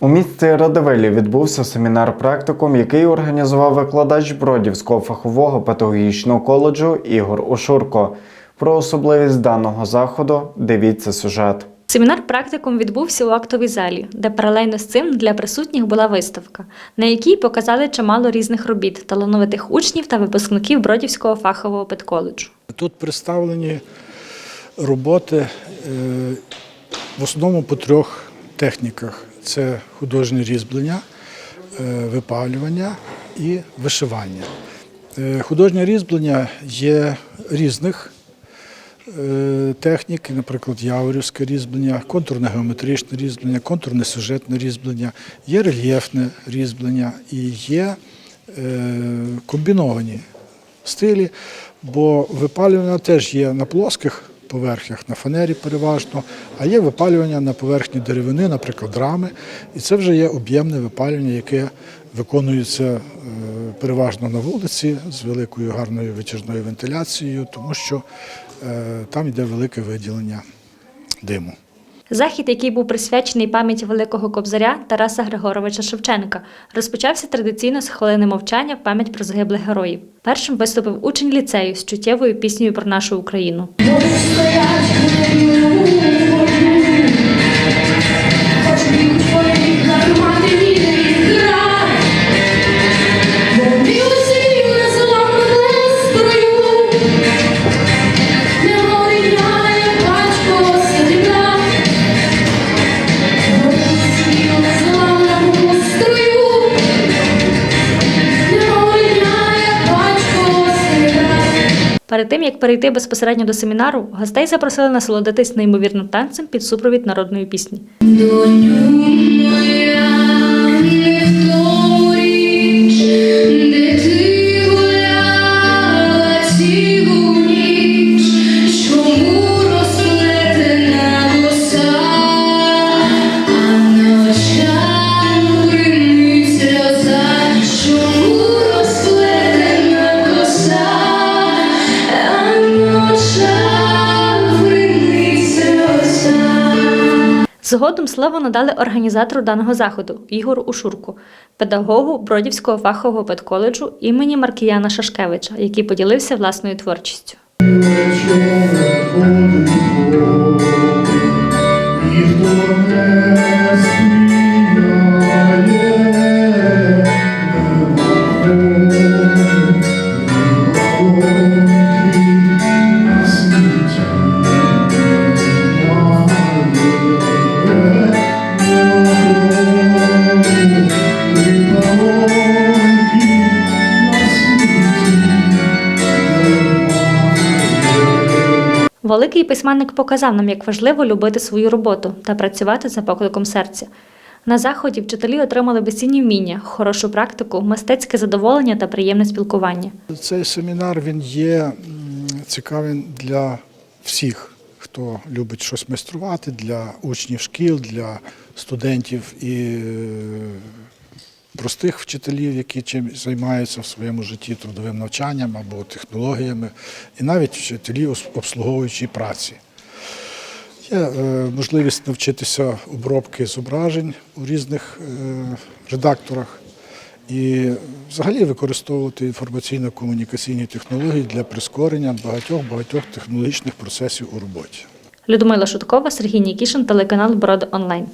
У місті Радивилі відбувся семінар практикум, який організував викладач Бродівського фахового педагогічного коледжу Ігор Ушурко. Про особливість даного заходу дивіться сюжет. Семінар практикум відбувся у актовій залі, де паралельно з цим для присутніх була виставка, на якій показали чимало різних робіт талановитих учнів та випускників Бродівського фахового педколеджу. Тут представлені роботи е, в основному по трьох техніках: це художнє різьблення, е, випалювання і вишивання. Е, Художнє різьблення є різних е, технік, наприклад, яворівське різьблення, контурне геометричне різьблення, контурне сюжетне різьблення, є рельєфне різьблення і є комбіновані стилі, бо випалювання теж є на плоских поверхнях, на фанері переважно, а є випалювання на поверхні деревини, наприклад, рами. І це вже є об'ємне випалювання, яке виконується е, переважно на вулиці з великою гарною витяжною вентиляцією, тому що е, там йде велике виділення диму. Захід, який був присвячений пам'яті великого кобзаря Тараса Григоровича Шевченка, розпочався традиційно з хвилини мовчання в пам'ять про загиблих героїв. Першим виступив учень ліцею з чуттєвою піснею про нашу Україну. Перед тим як перейти безпосередньо до семінару, гостей запросили насолодитись неймовірним танцем під супровід народної пісні. Згодом слово надали організатору даного заходу Ігору Ушурку, педагогу Бродівського фахового педколеджу імені Маркіяна Шашкевича, який поділився власною творчістю. Великий письменник показав нам, як важливо любити свою роботу та працювати за покликом серця. На заході вчителі отримали безцінні вміння, хорошу практику, мистецьке задоволення та приємне спілкування. Цей семінар він є цікавим для всіх, хто любить щось майструвати, для учнів шкіл, для студентів і е, простих вчителів, які чим займаються в своєму житті трудовим навчанням або технологіями, і навіть вчителі обслуговуючої праці. Є е, можливість навчитися обробки зображень у різних е, редакторах і взагалі використовувати інформаційно-комунікаційні технології для прискорення багатьох-багатьох технологічних процесів у роботі. Людмила Шуткова, Сергій Нікішин, телеканал Брод Онлайн.